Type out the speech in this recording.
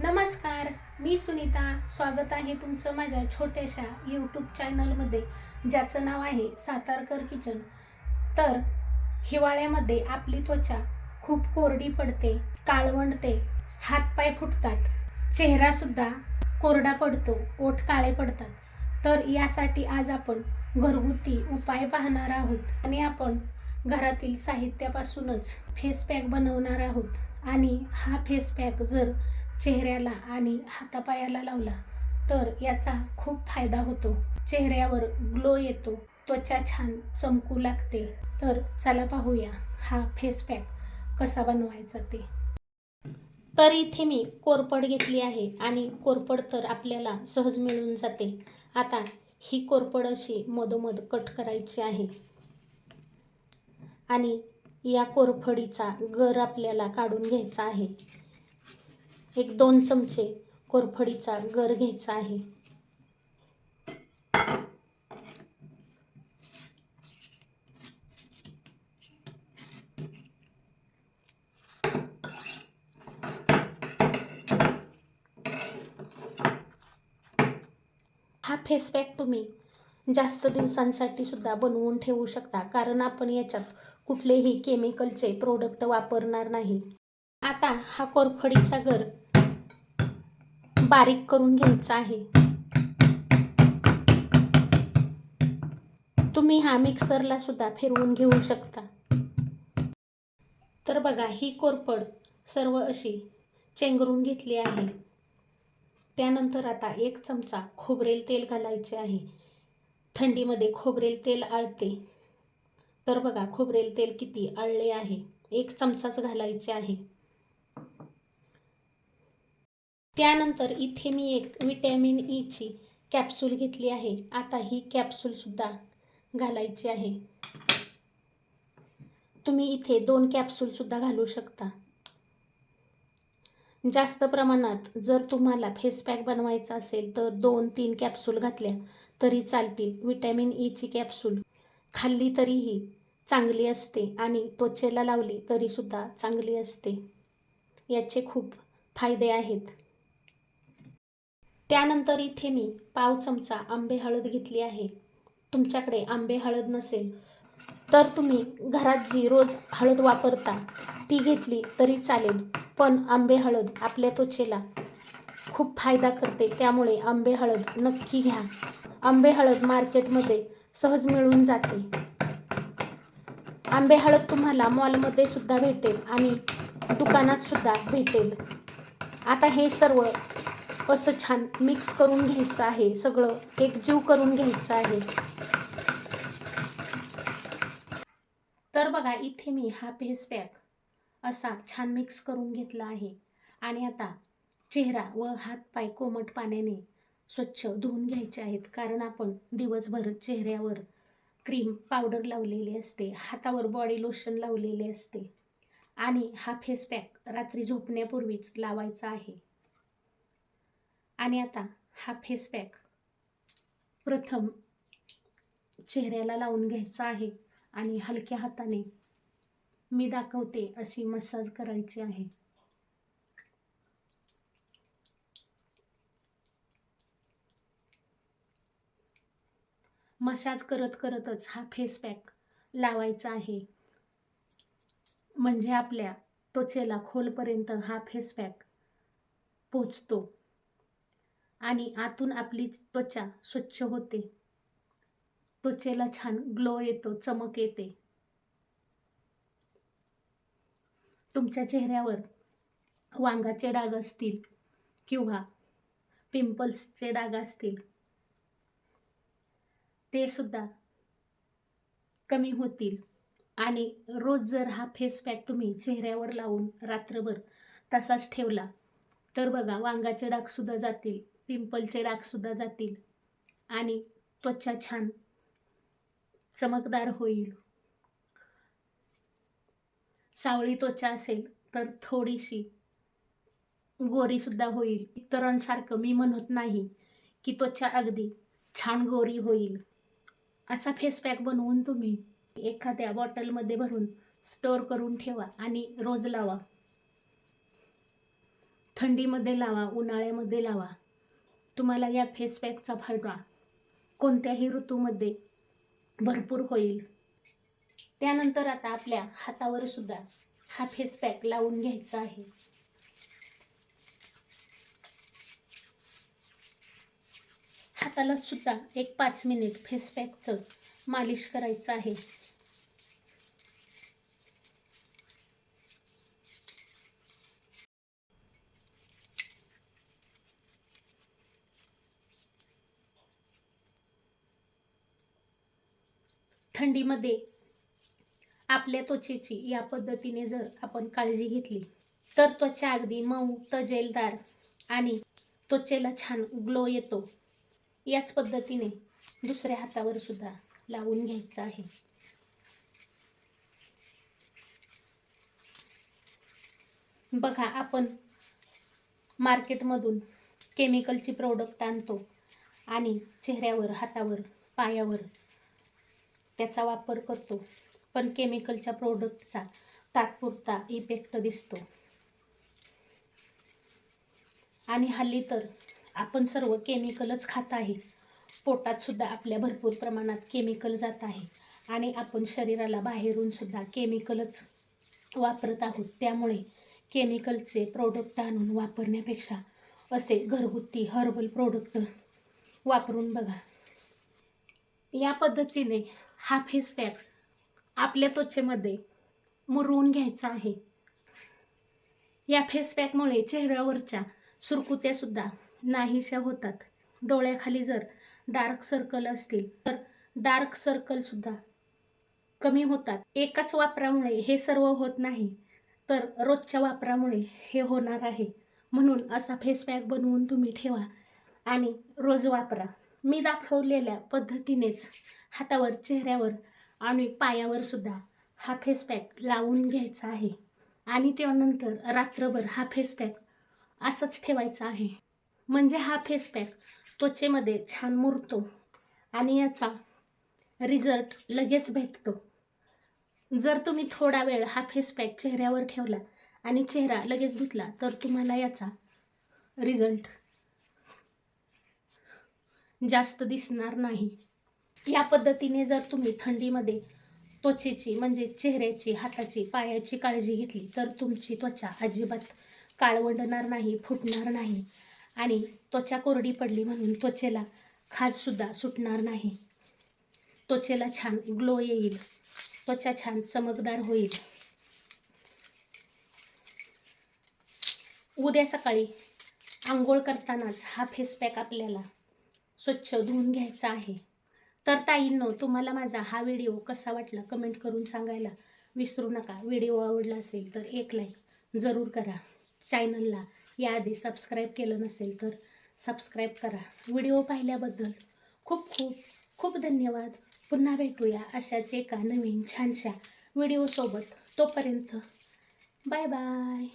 नमस्कार मी सुनीता. स्वागत आहे तुमचं माझ्या छोट्याशा यूट्यूब चॅनलमध्ये ज्याचं नाव आहे सातारकर किचन तर हिवाळ्यामध्ये आपली त्वचा खूप कोरडी पडते काळवंडते हातपाय फुटतात चेहरासुद्धा कोरडा पडतो ओठ काळे पडतात. तर यासाठी आज आपण घरगुती उपाय पाहणार आहोत आणि आपण घरातील साहित्यापासूनच फेस पॅक बनवणार आहोत. आणि हा फेस पॅक जर चेहऱ्याला आणि हातापायाला लावला तर याचा खूप फायदा होतो. चेहऱ्यावर ग्लो येतो त्वचा छान चमकू लागते. तर चला पाहूया हा फेस पॅक कसा बनवायचा ते. तर इथे मी कोरपड घेतली आहे आणि कोरपड तर आपल्याला सहज मिळून जाते. आता ही कोरपड अशी मधोमध कट करायची आहे. आणि या कोरफडीचा गर आपल्याला काढून घ्यायचा आहे. एक दोन चमचे कोरफडीचा गर घ्यायचा आहे. हा फेस पॅक तुम्ही जास्त दिवसांसाठी सुद्धा बनवून ठेवू शकता कारण आपण याच्यात कुठलेही केमिकलचे प्रोडक्ट वापरणार नाही. आता हा कोरफडीचा गर बारीक करून घ्यायचा आहे. तुम्ही हा मिक्सरला सुद्धा फिरवून घेऊ शकता. तर बघा ही कोरफड सर्व अशी चेंगरून घेतली आहे. त्यानंतर आता एक चमचा खोबरेल तेल घालायचे आहे. थंडीमध्ये खोबरेल तेल आळते. तर बघा खोबरेल तेल किती आळले आहे. एक चमचाच घालायचे आहे. त्यानंतर इथे मी एक विटॅमिन ईची e कॅप्सूल घेतली आहे. आता ही कॅप्सूलसुद्धा घालायची आहे. तुम्ही इथे दोन कॅप्सूलसुद्धा घालू शकता. जास्त प्रमाणात जर तुम्हाला फेस पॅक बनवायचा असेल तर दोन तीन कॅप्सूल घातल्या तरी चालतील. विटॅमिन ईची कॅप्सूल खाल्ली तरीही चांगली असते आणि त्वचेला लावली तरीसुद्धा चांगली असते. याचे खूप फायदे आहेत. त्यानंतर इथे मी पाव चमचा आंबे हळद घेतली आहे. तुमच्याकडे आंबे हळद नसेल तर तुम्ही घरात जी रोज हळद वापरता ती घेतली तरी चालेल. पण आंबे हळद आपल्या त्वचेला खूप फायदा करते त्यामुळे आंबे हळद नक्की घ्या. आंबे हळद मार्केटमध्ये सहज मिळून जाते. आंबे हळद तुम्हाला मॉलमध्ये सुद्धा भेटेल आणि दुकानात सुद्धा भेटेल. आता हे सर्व असं छान मिक्स करून घ्यायचं आहे सगळं एकजीव करून घ्यायचं आहे. तर बघा इथे मी हा फेस पॅक असा छान मिक्स करून घेतला आहे. आणि आता चेहरा व हातपाय कोमट पाण्याने स्वच्छ धुवून घ्यायचे आहेत. कारण आपण दिवसभर चेहऱ्यावर क्रीम पावडर लावलेली असते हातावर बॉडी लोशन लावलेले असते. आणि हा फेस पॅक रात्री झोपण्यापूर्वीच लावायचा आहे. आणि आता हा फेस पॅक प्रथम चेहऱ्याला लावून घ्यायचा आहे आणि हलक्या हाताने मी दाखवते अशी मसाज करायची आहे. मसाज करत करतच हा फेस पॅक लावायचा आहे. म्हणजे आपल्या त्वचेला खोलपर्यंत हा फेस पॅक पोचतो. आणि आतून आपली त्वचा स्वच्छ होते. त्वचेला छान ग्लो येतो चमक येते. तुमच्या चेहऱ्यावर वांगाचे डाग असतील किंवा पिंपल्सचे डाग असतील ते सुद्धा कमी होतील. आणि रोज जर हा फेस पॅक तुम्ही चेहऱ्यावर लावून रात्रभर तसाच ठेवला तर बघा वांगाचे डागसुद्धा जातील. पिंपलचे डागसुद्धा जातील आणि त्वचा छान चमकदार होईल. सावळी त्वचा असेल तर थोडीशी गोरीसुद्धा होईल. इतरांसारखं मी म्हणत नाही की त्वचा अगदी छान गोरी होईल. असा फेस पॅक बनवून तुम्ही एखाद्या बॉटलमध्ये भरून स्टोअर करून ठेवा आणि रोज लावा. थंडीमध्ये लावा उन्हाळ्यामध्ये लावा. तुम्हाला या फेस पॅकचा फायदा कोणत्याही ऋतूमध्ये भरपूर होईल. त्यानंतर आता आपल्या हातावर सुद्धा हा फेस पॅक लावून घ्यायचा आहे. हाताला सुद्धा एक पाच मिनिट फेस पॅकचं मालिश करायचं आहे. थंडीमध्ये आपल्या त्वचेची या पद्धतीने जर आपण काळजी घेतली तर त्वचा अगदी मऊ तजेलदार आणि त्वचेला छान ग्लो येतो. याच पद्धतीने दुसऱ्या हातावर सुद्धा लावून घ्यायचं आहे. बघा आपण मार्केटमधून केमिकलची प्रोडक्ट आणतो आणि चेहऱ्यावर हातावर पायावर त्याचा वापर करतो. पण केमिकलच्या प्रोडक्टचा तात्पुरता इफेक्ट दिसतो. आणि हल्ली तर आपण सर्व केमिकलच खात आहे. पोटात सुद्धा आपल्या भरपूर प्रमाणात केमिकल जात आहे. आणि आपण शरीराला बाहेरून सुद्धा केमिकलच वापरत आहोत. त्यामुळे केमिकलचे प्रोडक्ट आणून वापरण्यापेक्षा असे घरगुती हर्बल प्रोडक्ट वापरून बघा. या पद्धतीने हा फेस पॅक आपल्या त्वचेमध्ये मुरवून घ्यायचा आहे. या फेस पॅकमुळे चेहऱ्यावरच्या सुरकुत्यासुद्धा नाहीशा होतात. डोळ्याखाली जर डार्क सर्कल असतील तर डार्क सर्कलसुद्धा कमी होतात. एकाच वापरामुळे हे सर्व होत नाही तर रोजच्या वापरामुळे हे होणार आहे. म्हणून असा फेस पॅक बनवून तुम्ही ठेवा आणि रोज वापरा. मी दाखवलेल्या पद्धतीनेच हातावर चेहऱ्यावर आणि पायावर सुद्धा हा फेस पॅक लावून घ्यायचा आहे. आणि त्यानंतर रात्रभर हा फेस पॅक असाच ठेवायचा आहे. म्हणजे हा फेस पॅक त्वचेमध्ये छान मुरतो आणि याचा रिझल्ट लगेच भेटतो. जर तुम्ही थोडा वेळ हा फेस पॅक चेहऱ्यावर ठेवला आणि चेहरा लगेच धुतला तर तुम्हाला याचा रिझल्ट जास्त दिसणार नाही. या पद्धतीने जर तुम्ही थंडीमध्ये त्वचेची म्हणजे चेहऱ्याची हाताची पायाची काळजी घेतली तर तुमची त्वचा अजिबात काळवंडणार नाही फुटणार नाही आणि त्वचा कोरडी पडली म्हणून त्वचेला खाजसुद्धा सुटणार नाही. त्वचेला छान ग्लो येईल. त्वचा छान चमकदार होईल. उद्या सकाळी आंघोळ करतानाच हा फेस पॅक आपल्याला स्वच्छ धुवून घ्यायचा आहे. तर ताईंनो तुम्हाला माझा हा व्हिडिओ कसा वाटला कमेंट करून सांगायला विसरू नका. व्हिडिओ आवडला असेल तर एक लाईक जरूर करा. चॅनलला याआधी सबस्क्राईब केलं नसेल तर सबस्क्राईब करा. व्हिडिओ पाहिल्याबद्दल खूप खूप खूप धन्यवाद. पुन्हा भेटूया अशाच एका नवीन छानशा व्हिडिओसोबत. तोपर्यंत बाय बाय